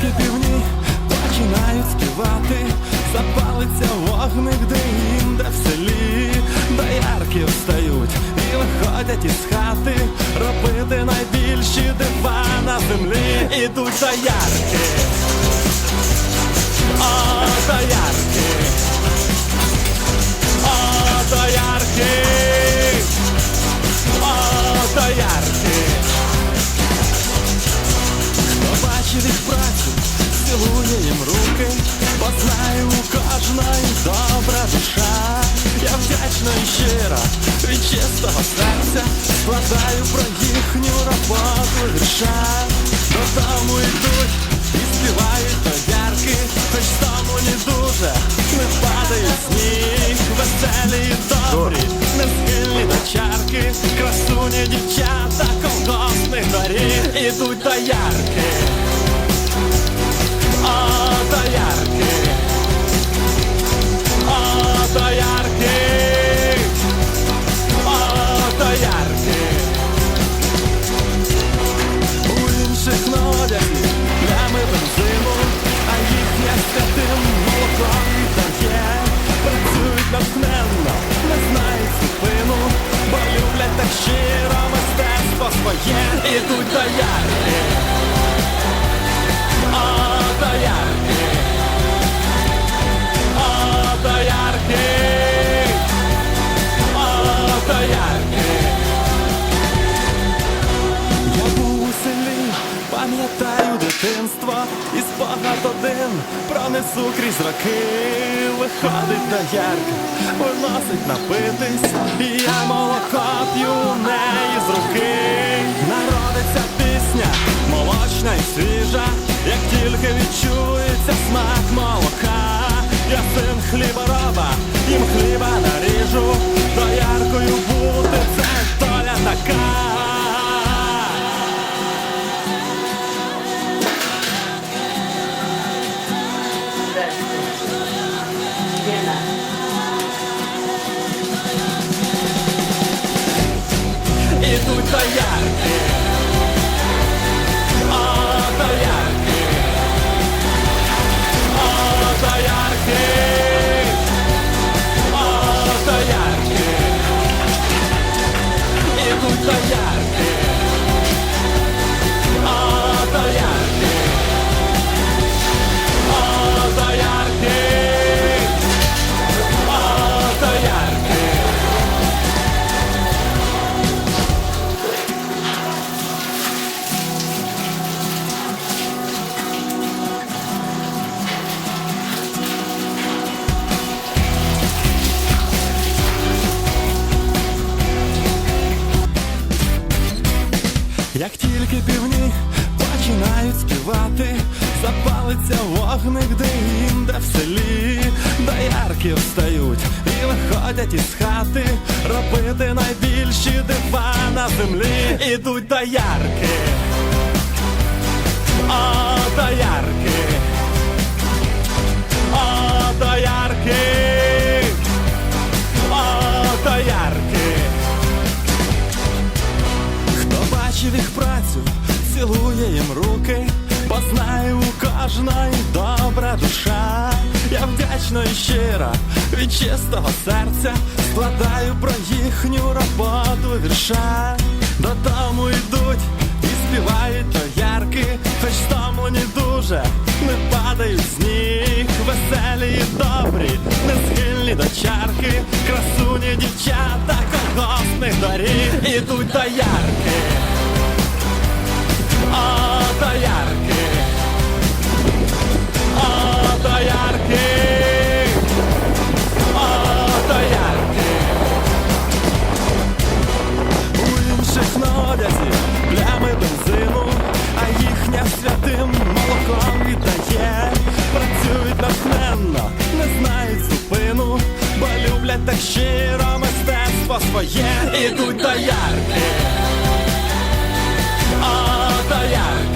тільки півні починають співати, запалиться вогник, де інде в селі, доярки встають і виходять із хати робити найбільші дива на землі. Ідуть доярки, о, доярки. Цілує їм руки, бо знає у кожної добра душа. Я вдячна і щира від чистого серця складаю про їхню роботу вірша. Додому йдуть і співають доярки, хоч тому не дуже не падають сніг, веселі і добрі, не схильні до чарки, красуні дівчата колгоспних доріг ідуть доярки. О, спогад один пронесу крізь роки. Виходить доярка, виносить напитись, і я молоко п'ю неї з руки. Народиться пісня, молочна і свіжа, як тільки відчується смак молока. Я син хлібороба, їм хліба наріжу, дояркою бути Ідуть доярки, Як тільки півні починають співати, запалиться вогник де в селі. Доярки встають і виходять із хати робити найбільші дива на землі. Ідуть доярки, о, доярки, цілує руки, бо у кожної добра душа. Я вдячна і щира від чистого серця складаю про їхню роботу вірша. Додому йдуть і співають доярки, хоч тому не дуже не падають сніг, веселі і добрі, не схильні до чарки, красуні дівчата колгоспних доріг ідуть доярки. О, доярки, доярки. У інших нодязі плями бензину, а їхня святим молоком віддає. Працюють натхненно, не знають зупину, бо люблять так щиро мистецтво своє. Ідуть доярки я